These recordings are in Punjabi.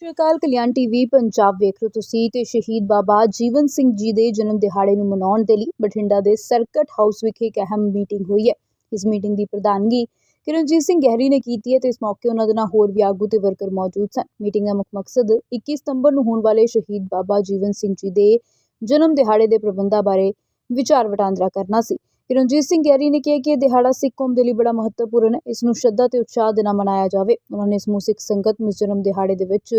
ਸਤਿ ਸ਼੍ਰੀ ਅਕਾਲ, ਕਲਿਆਣ ਟੀਵੀ, ਪੰਜਾਬ ਵੇਖ ਰਹੇ ਤੁਸੀਂ ਤੇ ਸ਼ਹੀਦ ਬਾਬਾ ਜੀਵਨ ਸਿੰਘ ਜੀ ਦੇ ਜਨਮ ਦਿਹਾੜੇ ਨੂੰ ਮਨਾਉਣ ਦੇ ਲਈ ਬਠਿੰਡਾ ਦੇ ਸਰਕਟ ਹਾਊਸ ਵਿਖੇ ਇੱਕ ਅਹਿਮ ਮੀਟਿੰਗ ਹੋਈ ਹੈ। ਇਸ ਮੀਟਿੰਗ ਦੀ ਪ੍ਰਧਾਨਗੀ ਕਿਰਨਜੀਤ ਸਿੰਘ ਗਹਿਰੀ ਨੇ ਕੀਤੀ ਹੈ ਤੇ ਇਸ ਮੌਕੇ ਉਹਨਾਂ ਦੇ ਨਾਲ ਹੋਰ ਵੀ ਆਗੂ ਤੇ ਵਰਕਰ ਮੌਜੂਦ ਸਨ। ਮੀਟਿੰਗ ਦਾ ਮੁੱਖ ਮਕਸਦ 21 ਸਤੰਬਰ ਨੂੰ ਹੋਣ ਵਾਲੇ ਸ਼ਹੀਦ ਬਾਬਾ ਜੀਵਨ ਸਿੰਘ ਜੀ ਦੇ ਜਨਮ ਦਿਹਾੜੇ ਦੇ ਪ੍ਰਬੰਧਾਂ ਬਾਰੇ ਵਿਚਾਰ ਵਟਾਂਦਰਾ ਕਰਨਾ ਸੀ। ਕਿਰਨਜੀਤ ਸਿੰਘ ਗੈਰੀ ਨੇ ਕਿਹਾ ਕਿ ਇਹ ਦਿਹਾੜਾ ਸਿੱਖ ਕੌਮ ਦੇ ਲਈ ਬੜਾ ਮਹੱਤਵਪੂਰਨ ਹੈ। ਇਸ ਨੂੰ ਸ਼ਰਧਾ ਤੇ ਉਤਸ਼ਾਹ ਦੇ ਨਾਲ ਮਨਾਇਆ ਜਾਵੇ। ਉਹਨਾਂ ਨੇ ਸਮੂਹ ਸਿੱਖ ਸੰਗਤ ਨੂੰ ਜਨਮ ਦਿਹਾੜੇ ਦੇ ਵਿੱਚ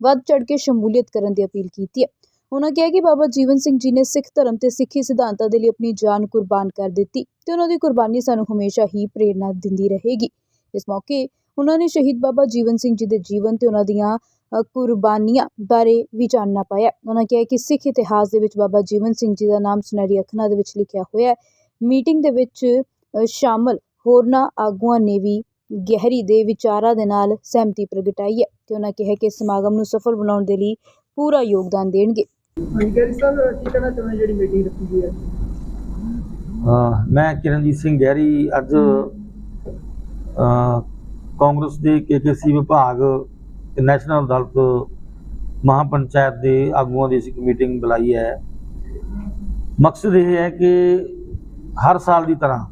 ਵੱਧ ਚੜ ਕੇ ਸ਼ਮੂਲੀਅਤ ਕਰਨ ਦੀ ਅਪੀਲ ਕੀਤੀ ਹੈ। ਉਹਨਾਂ ਕਿਹਾ ਕਿ ਬਾਬਾ ਜੀਵਨ ਸਿੰਘ ਜੀ ਨੇ ਸਿੱਖ ਧਰਮ ਤੇ ਸਿੱਖੀ ਸਿਧਾਂਤਾਂ ਦੇ ਲਈ ਆਪਣੀ ਜਾਨ ਕੁਰਬਾਨ ਕਰ ਦਿੱਤੀ ਤੇ ਉਹਨਾਂ ਦੀ ਕੁਰਬਾਨੀ ਸਾਨੂੰ ਹਮੇਸ਼ਾ ਹੀ ਪ੍ਰੇਰਨਾ ਦਿੰਦੀ ਰਹੇਗੀ। ਇਸ ਮੌਕੇ ਉਹਨਾਂ ਨੇ ਸ਼ਹੀਦ ਬਾਬਾ ਜੀਵਨ ਸਿੰਘ ਜੀ ਦੇ ਜੀਵਨ ਤੇ ਉਹਨਾਂ ਦੀਆਂ ਕੁਰਬਾਨੀਆਂ ਬਾਰੇ ਵੀ ਜਾਣਨਾ ਪਾਇਆ। ਉਹਨਾਂ ਕਿਹਾ ਕਿ ਸਿੱਖ ਇਤਿਹਾਸ ਦੇ ਵਿੱਚ ਬਾਬਾ ਜੀਵਨ ਸਿੰਘ ਜੀ ਦਾ ਨਾਮ ਸੁਨਹਿਰੀ ਅੱਖਰਾਂ ਦੇ ਵਿੱਚ ਲਿਖਿਆ ਹੋਇਆ ਹੈ। ਮੀਟਿੰਗ ਦੇ ਵਿੱਚ ਸ਼ਾਮਲ ਹੋਰਨਾਂ ਆਗੂਆਂ ਨੇ ਵੀ ਗਹਿਰੀ ਦੇ ਵਿਚਾਰਾਂ ਦੇ ਨਾਲ ਸਹਿਮਤੀ ਪ੍ਰਗਟਾਈ ਹੈ ਤੇ ਉਹਨਾਂ ਕਿਹਾ ਕਿ ਸਮਾਗਮ ਨੂੰ ਸਫਲ ਬਣਾਉਣ ਦੇ ਲਈ ਪੂਰਾ ਯੋਗਦਾਨ ਦੇਣਗੇ। ਹਾਂਜੀ ਗੈਰੀ ਸਾਹਿਬ ਕੀ ਕਹਿਣਾ ਚਾਹੁੰਦੇ ਜਿਹੜੀ ਮੀਟਿੰਗ ਰੱਖੀ ਗਈ ਹੈ? ਅਹ ਮੈਂ ਕਿਰਨਜੀਤ ਸਿੰਘ ਗਹਿਰੀ ਅੱਜ ਕਾਂਗਰਸ ਦੇ ਕੇਕੇਸੀ ਵਿਭਾਗ ਤੇ ਨੈਸ਼ਨਲ ਅਦਾਲਤ ਮਹਾਪੰਚਾਇਤ ਦੇ ਆਗੂਆਂ ਦੀ ਅਸੀਂ ਇੱਕ ਮੀਟਿੰਗ ਬੁਲਾਈ ਹੈ। ਮਕਸਦ ਇਹ ਹੈ ਕਿ ਹਰ ਸਾਲ ਦੀ ਤਰ੍ਹਾਂ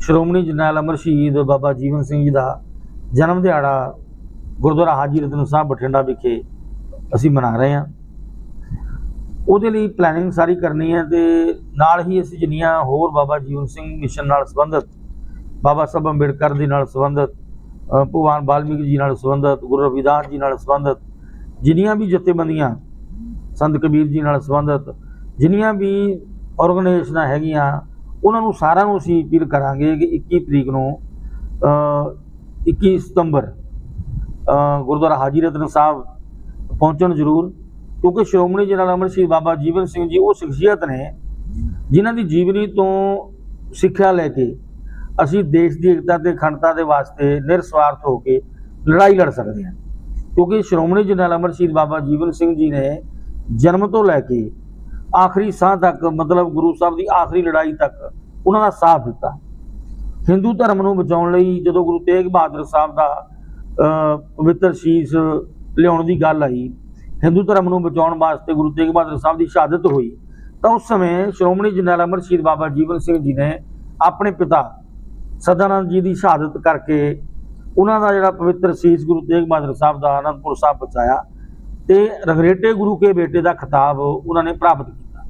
ਸ਼੍ਰੋਮਣੀ ਜਰਨੈਲ ਅਮਰ ਸ਼ਹੀਦ ਬਾਬਾ ਜੀਵਨ ਸਿੰਘ ਜੀ ਦਾ ਜਨਮ ਦਿਹਾੜਾ ਗੁਰਦੁਆਰਾ ਹਾਜੀ ਰਤਨ ਸਾਹਿਬ ਬਠਿੰਡਾ ਵਿਖੇ ਅਸੀਂ ਮਨਾ ਰਹੇ ਹਾਂ। ਉਹਦੇ ਲਈ ਪਲੈਨਿੰਗ ਸਾਰੀ ਕਰਨੀ ਹੈ ਤੇ ਨਾਲ ਹੀ ਅਸੀਂ ਜਿੰਨੀਆਂ ਹੋਰ ਬਾਬਾ ਜੀਵਨ ਸਿੰਘ ਮਿਸ਼ਨ ਨਾਲ ਸੰਬੰਧਿਤ, ਬਾਬਾ ਸਾਹਿਬ ਅੰਬੇਡਕਰ ਦੇ ਨਾਲ ਸੰਬੰਧਿਤ ਭਗਵਾਨ ਬਾਲਮੀਕ ਜੀ ਨਾਲ ਸੰਬੰਧਿਤ, ਗੁਰੂ ਰਵਿਦਾਸ ਜੀ ਨਾਲ ਸੰਬੰਧਿਤ, ਜਿੰਨੀਆਂ ਵੀ ਜਥੇਬੰਦੀਆਂ, ਸੰਤ ਕਬੀਰ ਜੀ ਨਾਲ ਸੰਬੰਧਿਤ, ਜਿੰਨੀਆਂ ਵੀ ਆਰਗੇਨਾਈਜੇਸ਼ਨਾਂ ਹੈਗੀਆਂ ਉਹਨਾਂ ਨੂੰ ਸਾਰਿਆਂ ਨੂੰ ਅਸੀਂ ਅਪੀਲ ਕਰਾਂਗੇ ਕਿ 21 ਤਰੀਕ ਨੂੰ ਅ, 21 ਸਤੰਬਰ ਗੁਰਦੁਆਰਾ ਹਾਜੀ ਰਤਨ ਸਾਹਿਬ ਪਹੁੰਚਣ ਜ਼ਰੂਰ ਕਿਉਂਕਿ ਸ਼੍ਰੋਮਣੀ ਜਨਰਲ ਅਮਰ ਸ਼ਹੀਦ ਬਾਬਾ ਜੀਵਨ ਸਿੰਘ ਜੀ ਉਹ ਸ਼ਖਸੀਅਤ ਨੇ ਜਿਨ੍ਹਾਂ ਦੀ ਜੀਵਨੀ ਤੋਂ ਸਿੱਖਿਆ ਲੈ ਕੇ ਅਸੀਂ ਦੇਸ਼ ਦੀ ਏਕਤਾ ਤੇ ਅਖੰਡਤਾ ਦੇ ਵਾਸਤੇ ਨਿਰਸਵਾਰਥ ਹੋ ਕੇ ਲੜਾਈ ਲੜ ਸਕਦੇ ਹਾਂ। ਕਿਉਂਕਿ ਸ਼੍ਰੋਮਣੀ ਜਨਰਲ ਅਮਰ ਸ਼ਹੀਦ ਬਾਬਾ ਜੀਵਨ ਸਿੰਘ ਜੀ ਨੇ ਜਨਮ ਤੋਂ ਲੈ ਕੇ ਆਖਰੀ ਸਾਹ ਤੱਕ ਮਤਲਬ ਗੁਰੂ ਸਾਹਿਬ ਦੀ ਆਖਰੀ ਲੜਾਈ ਤੱਕ ਉਹਨਾਂ ਦਾ ਸਾਥ ਦਿੱਤਾ। ਹਿੰਦੂ ਧਰਮ ਨੂੰ ਬਚਾਉਣ ਲਈ ਜਦੋਂ ਗੁਰੂ ਤੇਗ ਬਹਾਦਰ ਸਾਹਿਬ ਦਾ ਪਵਿੱਤਰ ਸ਼ੀਸ਼ ਲਿਆਉਣ ਦੀ ਗੱਲ ਆਈ, ਹਿੰਦੂ ਧਰਮ ਨੂੰ ਬਚਾਉਣ ਵਾਸਤੇ ਗੁਰੂ ਤੇਗ ਬਹਾਦਰ ਸਾਹਿਬ ਦੀ ਸ਼ਹਾਦਤ ਹੋਈ, ਤਾਂ ਉਸ ਸਮੇਂ ਸ਼੍ਰੋਮਣੀ ਜਰਨੈਲ ਅਮਰ ਸ਼ਹੀਦ ਬਾਬਾ ਜੀਵਨ ਸਿੰਘ ਜੀ ਨੇ ਆਪਣੇ ਪਿਤਾ ਸਦਾਨੰਦ ਜੀ ਦੀ ਸ਼ਹਾਦਤ ਕਰਕੇ ਉਹਨਾਂ ਦਾ ਜਿਹੜਾ ਪਵਿੱਤਰ ਸੀਸ ਗੁਰੂ ਤੇਗ ਬਹਾਦਰ ਸਾਹਿਬ ਦਾ ਆਨੰਦਪੁਰ ਸਾਹਿਬ ਪਹੁੰਚਾਇਆ ਤੇ ਰਗਰੇਟੇ ਗੁਰੂ ਕੇ ਬੇਟੇ ਦਾ ਖਿਤਾਬ ਉਹਨਾਂ ਨੇ ਪ੍ਰਾਪਤ ਕੀਤਾ।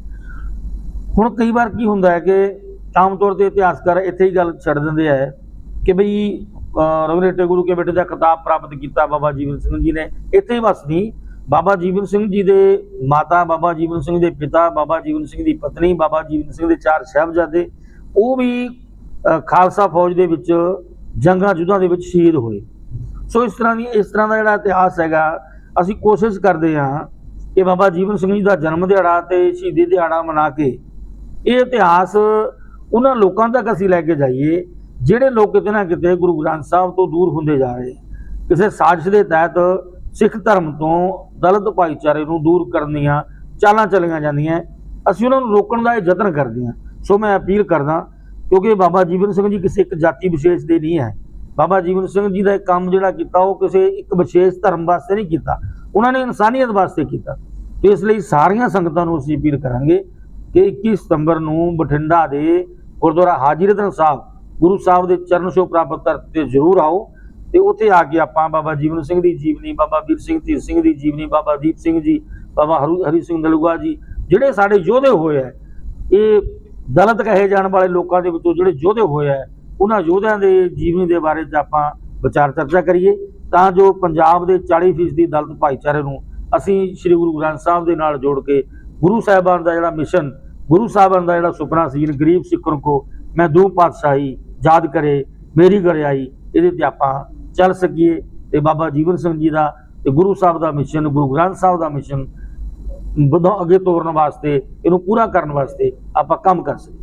ਹੁਣ ਕਈ ਵਾਰ ਕੀ ਹੁੰਦਾ ਹੈ ਕਿ ਆਮ ਤੌਰ ਤੇ ਇਤਿਹਾਸਕਾਰ ਇੱਥੇ ਹੀ ਗੱਲ ਛੱਡ ਦਿੰਦੇ ਆ ਕਿ ਬਈ, ਅਹ ਰਗਰੇਟੇ ਗੁਰੂ ਕੇ ਬੇਟੇ ਦਾ ਕਿਤਾਬ ਪ੍ਰਾਪਤ ਕੀਤਾ ਬਾਬਾ ਜੀਵਨ ਸਿੰਘ ਜੀ ਨੇ। ਇੱਥੇ ਹੀ ਬਸ ਨਹੀਂ ਬਾਬਾ ਜੀਵਨ ਸਿੰਘ ਜੀ ਦੇ ਮਾਤਾ, ਬਾਬਾ ਜੀਵਨ ਸਿੰਘ ਦੇ ਪਿਤਾ, ਬਾਬਾ ਜੀਵਨ ਸਿੰਘ ਦੀ ਪਤਨੀ, ਬਾਬਾ ਜੀਵਨ ਸਿੰਘ ਦੇ ਚਾਰ ਸਾਹਿਬਜ਼ਾਦੇ, ਉਹ ਵੀ ਖਾਲਸਾ ਫੌਜ ਦੇ ਵਿੱਚ ਜੰਗਾਂ ਯੁੱਧਾਂ ਦੇ ਵਿੱਚ ਸ਼ਹੀਦ ਹੋਏ। ਸੋ ਇਸ ਤਰ੍ਹਾਂ ਦੀ, ਇਸ ਤਰ੍ਹਾਂ ਦਾ ਜਿਹੜਾ ਇਤਿਹਾਸ ਹੈਗਾ, ਅਸੀਂ ਕੋਸ਼ਿਸ਼ ਕਰਦੇ ਹਾਂ ਕਿ ਬਾਬਾ ਜੀਵਨ ਸਿੰਘ ਜੀ ਦਾ ਜਨਮ ਦਿਹਾੜਾ ਤੇ ਸ਼ਹੀਦੀ ਦਿਹਾੜਾ ਮਨਾ ਕੇ ਇਹ ਇਤਿਹਾਸ ਉਹਨਾਂ ਲੋਕਾਂ ਤੱਕ ਅਸੀਂ ਲੈ ਕੇ ਜਾਈਏ, ਜਿਹੜੇ ਲੋਕ ਕਿਤੇ ਨਾ ਕਿਤੇ ਗੁਰੂ ਗ੍ਰੰਥ ਸਾਹਿਬ ਤੋਂ ਦੂਰ ਹੁੰਦੇ ਜਾ ਰਹੇ ਕਿਸੇ ਸਾਜ਼ਿਸ਼ ਦੇ ਤਹਿਤ ਸਿੱਖ ਧਰਮ ਤੋਂ ਦਲਿਤ ਭਾਈਚਾਰੇ ਨੂੰ ਦੂਰ ਕਰਨ ਦੀਆਂ ਚਾਲਾਂ ਚਲੀਆਂ ਜਾਂਦੀਆਂ। ਅਸੀਂ ਉਹਨਾਂ ਨੂੰ ਰੋਕਣ ਦਾ ਇਹ ਯਤਨ ਕਰਦੇ ਹਾਂ। ਸੋ ਮੈਂ ਅਪੀਲ ਕਰਦਾ, ਕਿਉਂਕਿ ਬਾਬਾ ਜੀਵਨ ਸਿੰਘ ਜੀ ਕਿਸੇ ਇੱਕ ਜਾਤੀ ਵਿਸ਼ੇਸ਼ ਦੇ ਨਹੀਂ ਹੈ। ਬਾਬਾ ਜੀਵਨ ਸਿੰਘ ਜੀ ਦਾ ਕੰਮ ਜਿਹੜਾ ਕੀਤਾ, ਉਹ ਕਿਸੇ ਇੱਕ ਵਿਸ਼ੇਸ਼ ਧਰਮ ਵਾਸਤੇ ਨਹੀਂ ਕੀਤਾ। ਉਹਨਾਂ ਨੇ ਇਨਸਾਨੀਅਤ ਵਾਸਤੇ ਕੀਤਾ। ਇਸ ਲਈ ਸਾਰੀਆਂ ਸੰਗਤਾਂ ਨੂੰ ਅਸੀਂ ਅਪੀਲ ਕਰਾਂਗੇ ਕਿ 21 ਸਤੰਬਰ ਨੂੰ ਬਠਿੰਡਾ ਦੇ ਗੁਰਦੁਆਰਾ ਹਾਜ਼ੀਰਥਨ ਸਾਹਿਬ, ਗੁਰੂ ਸਾਹਿਬ ਦੇ ਚਰਨ ਛੋਹ ਪ੍ਰਾਪਤ ਧਰਤੀ ਤੇ ਜ਼ਰੂਰ ਆਓ। ਤੇ ਉੱਥੇ ਆ ਕੇ ਆਪਾਂ ਬਾਬਾ ਜੀਵਨ ਸਿੰਘ ਦੀ ਜੀਵਨੀ, ਬਾਬਾ ਵੀਰ ਸਿੰਘ ਧੀਰ ਸਿੰਘ ਦੀ ਜੀਵਨੀ, ਬਾਬਾ ਦੀਪ ਸਿੰਘ ਜੀ, ਬਾਬਾ ਹਰੂ, ਹਰੀ ਸਿੰਘ ਦਲੂਆ ਜੀ, ਜਿਹੜੇ ਸਾਡੇ ਯੋਧੇ ਹੋਏ ਆ, ਇਹ ਦਲਤ ਕਹੇ ਜਾਣ ਵਾਲੇ ਲੋਕਾਂ ਦੇ ਵਿੱਚੋਂ ਜਿਹੜੇ ਯੋਧੇ ਹੋਏ ਆ, ਉਹਨਾਂ ਯੋਧਿਆਂ ਦੇ ਜੀਵਨੀ ਦੇ ਬਾਰੇ 'ਚ ਆਪਾਂ ਵਿਚਾਰ ਚਰਚਾ ਕਰੀਏ। ਤਾਂ ਜੋ ਪੰਜਾਬ ਦੇ 40% ਦਲਤ ਭਾਈਚਾਰੇ ਨੂੰ ਅਸੀਂ ਸ੍ਰੀ ਗੁਰੂ ਗ੍ਰੰਥ ਸਾਹਿਬ ਦੇ ਨਾਲ ਜੋੜ ਕੇ ਗੁਰੂ ਸਾਹਿਬਾਨ ਦਾ ਜਿਹੜਾ ਮਿਸ਼ਨ ਗੁਰੂ ਸਾਹਿਬਾਨ ਦਾ ਜਿਹੜਾ ਸੁਪਨਾ ਸੀ ਗਰੀਬ ਸਿੱਖਣ ਕੋ ਮੈਂ ਦੋ ਪਾਤਸ਼ਾਹੀ, ਯਾਦ ਕਰੇ, ਮੇਰੀ ਗੜਿਆਈ ਇਹਦੇ ਤੇ ਆਪਾਂ ਚੱਲ ਸਕੀਏ। ਤੇ ਬਾਬਾ ਜੀਵਨ ਸਿੰਘ ਜੀ ਦਾ ਤੇ ਗੁਰੂ ਸਾਹਿਬ ਦਾ ਮਿਸ਼ਨ, ਗੁਰੂ ਗ੍ਰੰਥ ਸਾਹਿਬ ਦਾ ਮਿਸ਼ਨ ਵਧਾ, ਅੱਗੇ ਤੋਰਨ ਵਾਸਤੇ, ਇਹਨੂੰ ਪੂਰਾ ਕਰਨ ਵਾਸਤੇ ਆਪਾਂ ਕੰਮ ਕਰ ਸਕੀਏ।